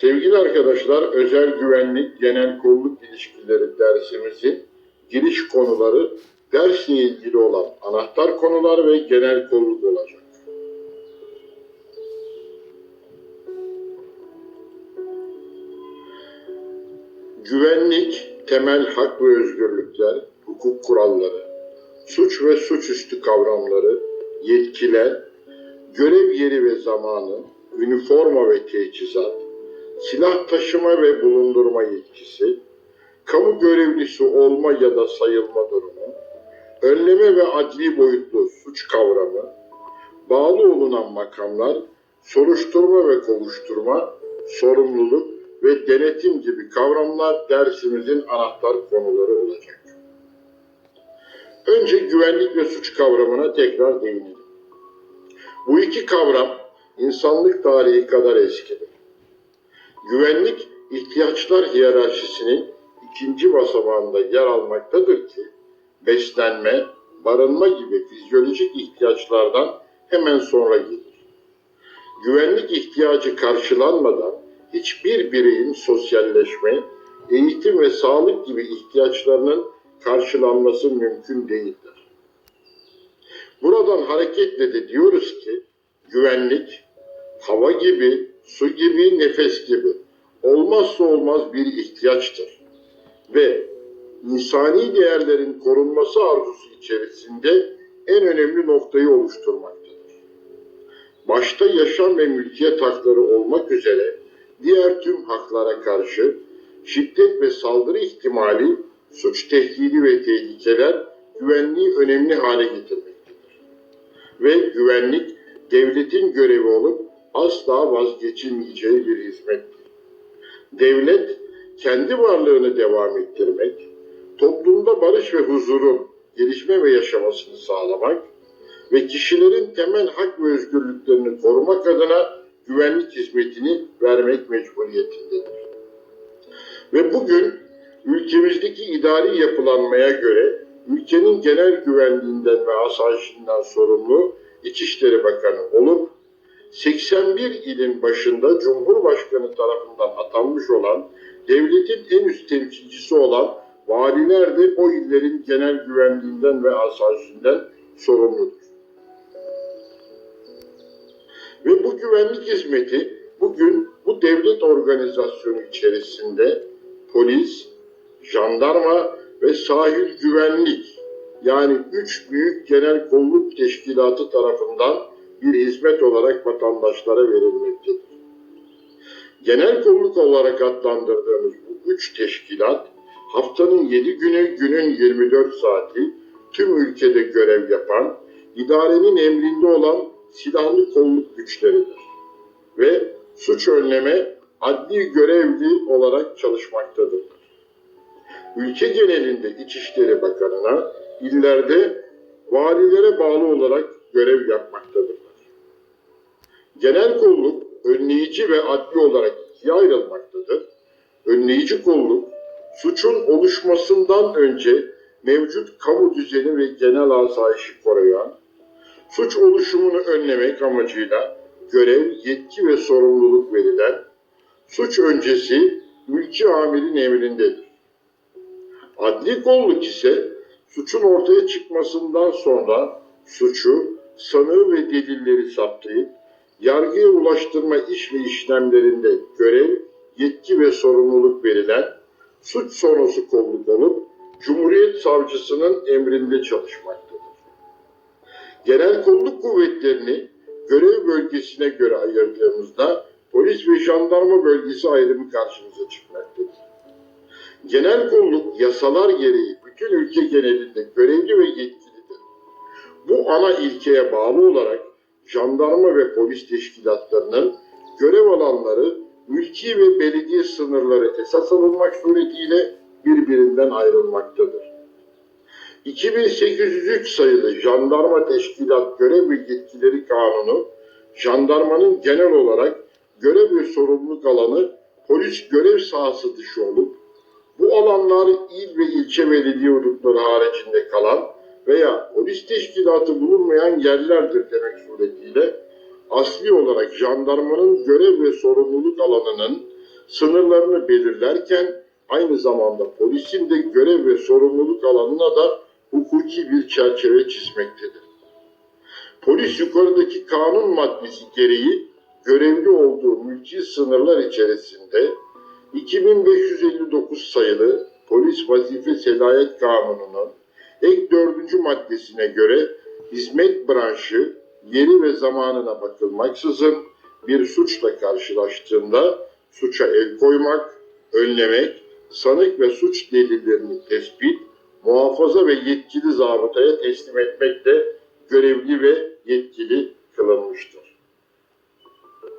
Sevgili arkadaşlar, özel güvenlik, genel kolluk ilişkileri dersimizin giriş konuları dersle ilgili olan anahtar konular ve genel kolluk olacak. Güvenlik, temel hak ve özgürlükler, hukuk kuralları, suç ve suçüstü kavramları, yetkiler, görev yeri ve zamanı, üniforma ve teçhizat, silah taşıma ve bulundurma yetkisi, kamu görevlisi olma ya da sayılma durumu, önleme ve adli boyutlu suç kavramı, bağlı olunan makamlar, soruşturma ve kovuşturma, sorumluluk ve denetim gibi kavramlar dersimizin anahtar konuları olacak. Önce güvenlik ve suç kavramına tekrar değinelim. Bu iki kavram insanlık tarihi kadar eskidir. Güvenlik ihtiyaçlar hiyerarşisinin ikinci basamağında yer almaktadır ki beslenme, barınma gibi fizyolojik ihtiyaçlardan hemen sonra gelir. Güvenlik ihtiyacı karşılanmadan hiçbir bireyin sosyalleşme, eğitim ve sağlık gibi ihtiyaçlarının karşılanması mümkün değildir. Buradan hareketle de diyoruz ki güvenlik hava gibi, su gibi, nefes gibi olmazsa olmaz bir ihtiyaçtır. Ve insani değerlerin korunması arzusu içerisinde en önemli noktayı oluşturmaktadır. Başta yaşam ve mülkiyet hakları olmak üzere diğer tüm haklara karşı şiddet ve saldırı ihtimali, suç tehdidi ve tehlikeler güvenliği önemli hale getirmektedir. Ve güvenlik devletin görevi olup asla vazgeçilmeyeceği bir hizmettir. Devlet kendi varlığını devam ettirmek, toplumda barış ve huzurun gelişme ve yaşamasını sağlamak ve kişilerin temel hak ve özgürlüklerini korumak adına güvenlik hizmetini vermek mecburiyetindedir. Ve bugün ülkemizdeki idari yapılanmaya göre ülkenin genel güvenliğinden ve asayişinden sorumlu İçişleri Bakanı olup 81 ilin başında Cumhurbaşkanı tarafından atanmış olan devletin en üst temsilcisi olan valiler de o illerin genel güvenliğinden ve asayişinden sorumludur. Ve bu güvenlik hizmeti bugün bu devlet organizasyonu içerisinde polis, jandarma ve sahil güvenlik yani üç büyük genel kolluk teşkilatı tarafından bir hizmet olarak vatandaşlara verilmektedir. Genel kolluk olarak adlandırdığımız bu üç teşkilat haftanın 7 günü günün 24 saati tüm ülkede görev yapan, idarenin emrinde olan silahlı kolluk güçleridir. Ve suç önleme adli görevli olarak çalışmaktadırlar. Ülke genelinde İçişleri Bakanı'na, illerde valilere bağlı olarak görev yapmaktadırlar. Genel kolluk önleyici ve adli olarak ikiye ayrılmaktadır. Önleyici kolluk suçun oluşmasından önce mevcut kamu düzeni ve genel asayişi koruyan, suç oluşumunu önlemek amacıyla görev, yetki ve sorumluluk verilen, suç öncesi mülki amirin emrindedir. Adli kolluk ise suçun ortaya çıkmasından sonra suçu, sanığı ve delilleri saptayıp yargıya ulaştırma iş ve işlemlerinde görev, yetki ve sorumluluk verilen suç sonrası kolluk olup Cumhuriyet Savcısının emrinde çalışmaktadır. Genel kolluk kuvvetlerini görev bölgesine göre ayırdığımızda polis ve jandarma bölgesi ayrımı karşımıza çıkmaktadır. Genel kolluk yasalar gereği bütün ülke genelinde görevli ve yetkilidir. Bu ana ilkeye bağlı olarak jandarma ve polis teşkilatlarının görev alanları mülki ve belediye sınırları esas alınmak suretiyle birbirinden ayrılmaktadır. 2803 sayılı Jandarma Teşkilat Görev ve Yetkileri Kanunu, jandarmanın genel olarak görev ve sorumluluk alanı polis görev sahası dışı olup, bu alanlar il ve ilçe belediye hudutları haricinde kalan veya polis teşkilatı bulunmayan yerlerdir demek suretiyle asli olarak jandarmanın görev ve sorumluluk alanının sınırlarını belirlerken aynı zamanda polisin de görev ve sorumluluk alanına da hukuki bir çerçeve çizmektedir. Polis yukarıdaki kanun maddesi gereği görevli olduğu mülki sınırlar içerisinde 2559 sayılı Polis Vazife Selayet Kanunu'nun ek dördüncü maddesine göre hizmet branşı yeri ve zamanına bakılmaksızın bir suçla karşılaştığında suça el koymak, önlemek, sanık ve suç delillerini tespit, muhafaza ve yetkili zabıtaya teslim etmekle görevli ve yetkili kılınmıştır.